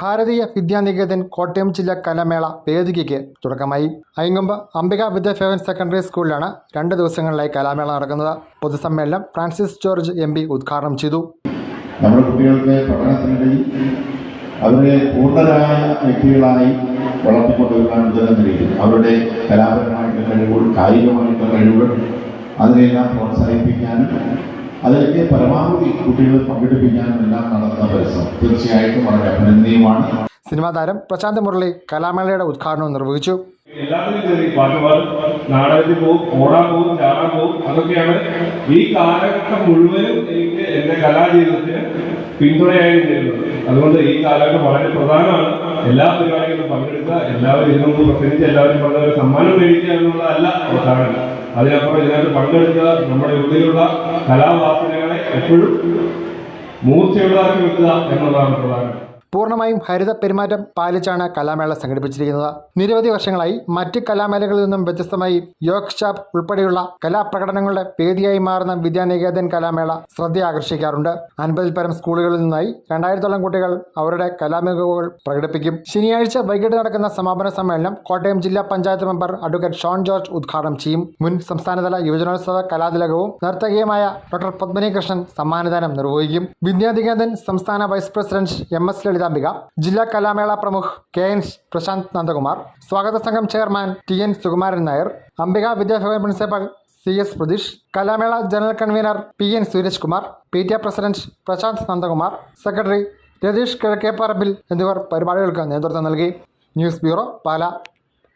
ഭാരതീയ വിദ്യാനികേതൻ കോട്ടയം ജില്ലാ കലാമേള വേദികയ്ക്ക് തുടക്കമായി. അയങ്കൊമ്പ് അംബിക വിദ്യാഭ്യാസ സെക്കൻഡറി സ്കൂളിലാണ് രണ്ട് ദിവസങ്ങളിലായി കലാമേള നടക്കുന്നത്. പൊതുസമ്മേളനം ഫ്രാൻസിസ് ജോർജ് എം പി ഉദ്ഘാടനം ചെയ്തു. നമ്മുടെ കുട്ടികൾക്ക് പഠനത്തിനിടയിൽ അവരെ പൂർണരായ വ്യക്തികളായി വളർത്തിക്കൊണ്ടുവരുവാനുള്ള നിലയിൽ അവരുടെ കലാപരമായിട്ടുള്ള കഴിവുകൾ കായികമായിട്ടുള്ള കഴിവുകൾ അതിനെല്ലാം പ്രോത്സാഹിപ്പിക്കാനും അതിലേക്ക് പരമാവധി കുട്ടികളെ പങ്കെടുപ്പിക്കാനും എല്ലാം നടത്തുന്ന പരിശ്രമം തീർച്ചയായിട്ടും വളരെ അഭിനന്ദനീയമാണ്. സിനിമാ താരം പ്രശാന്ത് മുരളി കലാമേളയുടെ ഉദ്ഘാടനം നിർവഹിച്ചു. എല്ലാത്തിനും കയറി പാട്ടുപാടും നാടകത്തിൽ പോകും ഓടാൻ പോകും ചാടാൻ പോകും. അതൊക്കെയാണ് ഈ കാലഘട്ടം മുഴുവനും എനിക്ക് എന്റെ കലാജീവിതത്തിന് പിന്തുണയായി തരുന്നത്. അതുകൊണ്ട് ഈ കാലഘട്ടം വളരെ പ്രധാനമാണ്. എല്ലാ പരിപാടികളിലും പങ്കെടുക്കുക എല്ലാവരും ഇതിനു മുമ്പ് പ്രസംഗിച്ച് എല്ലാവരും വളരെ സമ്മാനം മേടിക്കുക എന്നുള്ളതല്ല പ്രധാനം അതിനപ്പുറം ഇതിനകത്ത് പങ്കെടുക്കുക നമ്മുടെ ഉള്ളിലുള്ള കലാവാസനകളെ എപ്പോഴും മൂർച്ചയുള്ളതാക്കി വെക്കുക എന്നുള്ളതാണ് പ്രധാനം. പൂർണമായും ഹരിത പെരുമാറ്റം പാലിച്ചാണ് കലാമേള സംഘടിപ്പിച്ചിരിക്കുന്നത്. നിരവധി വർഷങ്ങളായി മറ്റ് കലാമേളകളിൽ നിന്നും വ്യത്യസ്തമായി യോഗ് ഷാപ്പ് ഉൾപ്പെടെയുള്ള കലാപ്രകടനങ്ങളുടെ വേദിയായി മാറുന്ന വിദ്യാനികേതൻ കലാമേള ശ്രദ്ധ ആകർഷിക്കാറുണ്ട് അൻപതിൽ പരം സ്കൂളുകളിൽ നിന്നായി രണ്ടായിരത്തോളം കുട്ടികൾ അവരുടെ കലാമികവുകൾ പ്രകടിപ്പിക്കും. ശനിയാഴ്ച വൈകിട്ട് നടക്കുന്ന സമാപന സമ്മേളനം കോട്ടയം ജില്ലാ panchayat member advocate Shone George ഉദ്ഘാടനം ചെയ്യും. മുൻ സംസ്ഥാനതല യുവജനോത്സവ കലാതിലകവും നർത്തകിയുമായ ഡോക്ടർ പത്മിനി കൃഷ്ണൻ സമ്മാനദാനം നിർവഹിക്കും. വിദ്യാനികേതൻ സംസ്ഥാന vice president M S Lalithambika ജില്ലാ കലാമേള പ്രമുഖ് കെ എൻ പ്രശാന്ത് നന്ദകുമാർ. സ്വാഗത സംഘം chairman T N Sukumaran Nair. Ambika Vidyabhavan principal C S Pratheesh. കലാമേള general convener P N Suresh Kumar P T A president Prashanth Nandakumar. Secretary Ratheesh Kizhakkeparambil എന്നിവർ പരിപാടികൾക്ക് നേതൃത്വം നൽകി. News bureau Pala.